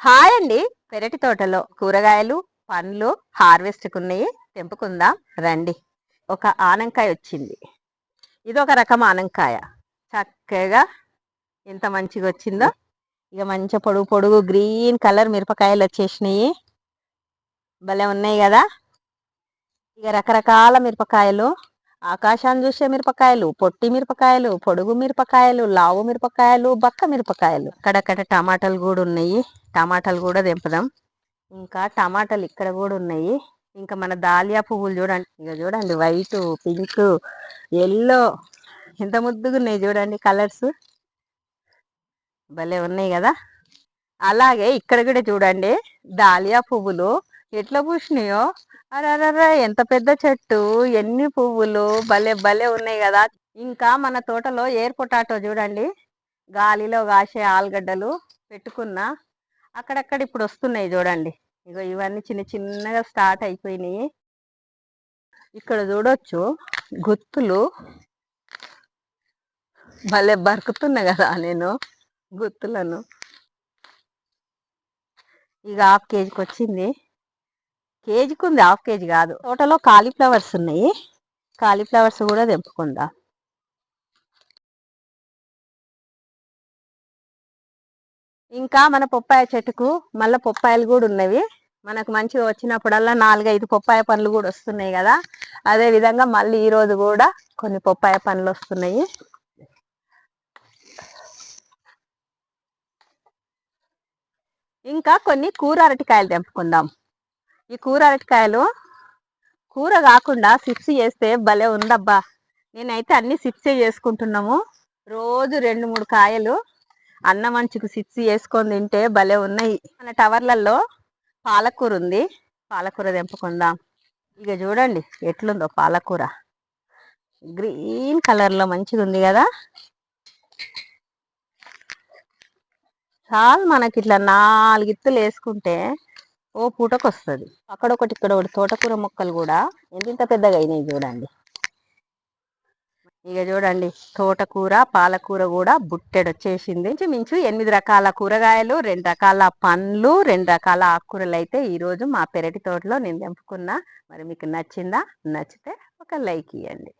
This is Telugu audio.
హాయ్ అండి. పెరటి తోటలో కూరగాయలు పండ్లు హార్వెస్ట్కి ఉన్నాయి తెంపుకుందాం. రండి. ఒక ఆనంకాయ వచ్చింది. ఇది ఒక రకం ఆనంకాయ. చక్కగా ఎంత మంచిగా వచ్చిందో ఇక మంచి పొడుగు పొడుగు గ్రీన్ కలర్ మిరపకాయలు వచ్చేసినాయి. భలే ఉన్నాయి కదా. ఇక రకరకాల మిరపకాయలు. ఆకాశాన్ని చూసే మిరపకాయలు పొట్టి మిరపకాయలు పొడుగు మిరపకాయలు లావు మిరపకాయలు బక్క మిరపకాయలు. అక్కడక్కడ టమాటాలు కూడా ఉన్నాయి. టమాటాలు కూడా దింపదాం ఇంకా టమాటాలు ఇక్కడ కూడా ఉన్నాయి. ఇంకా మన దాలియా పువ్వులు చూడండి. ఇక చూడండి వైట్ పింక్ ఎల్లో ఎంత ముద్దుగా ఉన్నాయి చూడండి కలర్స్. భలే ఉన్నాయి కదా. అలాగే ఇక్కడ కూడా చూడండి దాలియా పువ్వులు ఎట్లా పూసినాయో. అరే ఎంత పెద్ద చెట్టు ఎన్ని పువ్వులు భలే భలే ఉన్నాయి కదా. ఇంకా మన తోటలో ఎయిర్ పొటాటో చూడండి. గాలిలో కాసే ఆలుగడ్డలు పెట్టుకున్నా అక్కడక్కడ ఇప్పుడు వస్తున్నాయి చూడండి. ఇగో ఇవన్నీ చిన్న చిన్నగా స్టార్ట్ అయిపోయినాయి. ఇక్కడ చూడొచ్చు గుత్తులు. భలే బరుకుతున్నా కదా నేను గుత్తులను. ఇక హాఫ్ కేజీకి వచ్చింది. కేజీకి ఉంది హాఫ్ కేజీ కాదు. తోటలో కాలీఫ్లవర్స్ ఉన్నాయి. కాలీఫ్లవర్స్ కూడా తెంపుకుందా. ఇంకా మన పొప్పాయ చెట్టుకు మళ్ళీ పొప్పాయలు కూడా ఉన్నవి. మనకు మంచిగా వచ్చినప్పుడల్లా నాలుగైదు పొప్పాయ పండ్లు కూడా వస్తున్నాయి కదా. అదే విధంగా మళ్ళీ ఈరోజు కూడా కొన్ని పొప్పాయ పండ్లు వస్తున్నాయి. ఇంకా కొన్ని కూర అరటికాయలు తెంపుకుందాం. ఈ కూర అరటికాయలు కూర కాకుండా సిప్స్ చేస్తే భలే ఉందబ్బా. నేనైతే అన్ని సిప్సే చేసుకుంటున్నాము. రోజు రెండు మూడు కాయలు అన్న మంచుకు సిప్స్ చేసుకొని తింటే భలే ఉన్నాయి. మన టవర్లలో పాలకూర ఉంది. పాలకూర తెంపుకుందాం. ఇక చూడండి ఎట్లుందో పాలకూర. గ్రీన్ కలర్లో మంచిగా ఉంది కదా. చాలు మనకి ఇట్లా నాలుగిత్తులు వేసుకుంటే ఓ పూటకు వస్తుంది అక్కడ ఒకటి ఇక్కడ ఒకటి తోటకూర మొక్కలు కూడా ఎంత పెద్దగా అయినాయి చూడండి. ఇక చూడండి తోటకూర పాలకూర కూడా బుట్టెడు వచ్చేసింది మించు ఎనిమిది రకాల కూరగాయలు రెండు రకాల పండ్లు రెండు రకాల ఆకుకూరలు అయితే ఈరోజు మా పెరటి తోటలో నేను తెంపుకున్నా. మరి మీకు నచ్చిందా? నచ్చితే ఒక లైక్ ఇవ్వండి